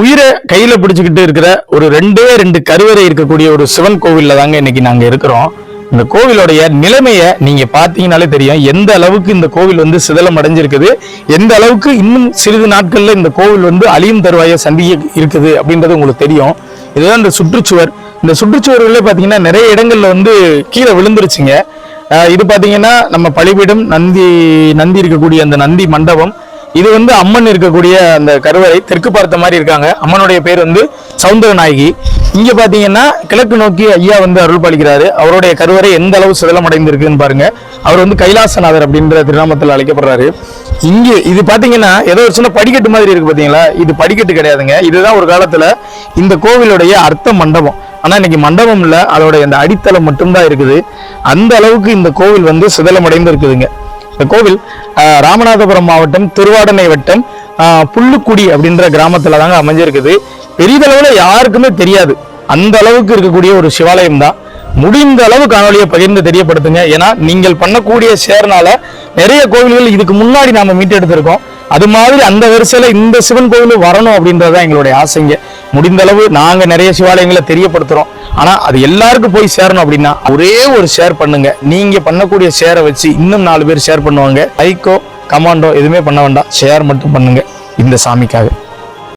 உயிரை கையில பிடிச்சுக்கிட்டு இருக்கிற ஒரு ரெண்டே ரெண்டு கருவறை இருக்கக்கூடிய ஒரு சிவன் கோவில்ல தாங்க இன்னைக்கு நாங்க இருக்கிறோம். இந்த கோவிலுடைய நிலைமையை நீங்க பாத்தீங்கனாலே தெரியும். எந்த அளவுக்கு இந்த கோவில் வந்து சிதலம் அடைஞ்சிருக்குது எந்த அளவுக்கு இன்னும் சிறிது நாட்கள்ல இந்த கோவில் வந்து அழியும் தருவாய சந்திக்க இருக்குது அப்படின்றது உங்களுக்கு தெரியும். இதுதான் இந்த சுற்றுச்சுவர். இந்த சுற்றுச்சுவர்களே பாத்தீங்கன்னா நிறைய இடங்கள்ல வந்து கீழே விழுந்துருச்சுங்க. இது பாத்தீங்கன்னா நம்ம பழிபீடம் நந்தி நந்தி இருக்கக்கூடிய அந்த நந்தி மண்டபம். இது வந்து அம்மன் இருக்கக்கூடிய அந்த கருவறை தெற்கு பார்த்த மாதிரி இருக்காங்க. அம்மனுடைய பேர் வந்து சவுந்தர நாயகி இங்க பாத்தீங்கன்னா கிழக்கு நோக்கி ஐயா வந்து அருள் பாலிக்கிறாரு. அவருடைய கருவறை எந்த அளவு சிதலம் அடைந்திருக்குன்னு பாருங்க. அவர் வந்து கைலாசநாதர் அப்படின்ற திருநாமத்தில் அழைக்கப்படுறாரு. இங்கே இது பாத்தீங்கன்னா ஏதோ ஒரு சின்ன படிக்கட்டு மாதிரி இருக்கு பாத்தீங்களா? இது படிக்கட்டு கிடையாதுங்க. இதுதான் ஒரு காலத்துல இந்த கோவிலுடைய அர்த்த மண்டபம். ஆனா இன்னைக்கு மண்டபம் இல்லை. அதோட அந்த அடித்தளம் மட்டும்தான் இருக்குது. அந்த அளவுக்கு இந்த கோவில் வந்து சிதலம் அடைந்து இருக்குதுங்க இந்த கோவில் ராமநாதபுரம் மாவட்டம் திருவாடனை வட்டம் புல்லுக்குடி அப்படின்ற கிராமத்தில் தாங்க அமைஞ்சிருக்குது. பெரிதளவில் யாருக்குமே தெரியாது. அந்த அளவுக்கு இருக்கக்கூடிய ஒரு சிவாலயம் தான். முடிந்த அளவு காணொலியை பகிர்ந்து தெரியப்படுத்துங்க. ஏன்னா நீங்கள் பண்ணக்கூடிய ஷேர்னால நிறைய கோவில்கள் இதுக்கு முன்னாடி நாம மீட்டெடுத்திருக்கோம். அது மாதிரி அந்த வரிசையில இந்த சிவன் கோவில் வரணும் அப்படின்றதுதான் எங்களுடைய ஆசைங்க. முடிந்த அளவு நிறைய சிவாலயங்களை தெரியப்படுத்துகிறோம் ஆனால் அது எல்லாருக்கும் போய் சேரணும் அப்படின்னா ஒரே ஒரு ஷேர் பண்ணுங்க. நீங்கள் பண்ணக்கூடிய ஷேரை வச்சு இன்னும் நாலு பேர் ஷேர் பண்ணுவாங்க. ஐக்கோ கமாண்டோ எதுவுமே பண்ண வேண்டாம். ஷேர் மட்டும் பண்ணுங்க. இந்த சாமிக்காக.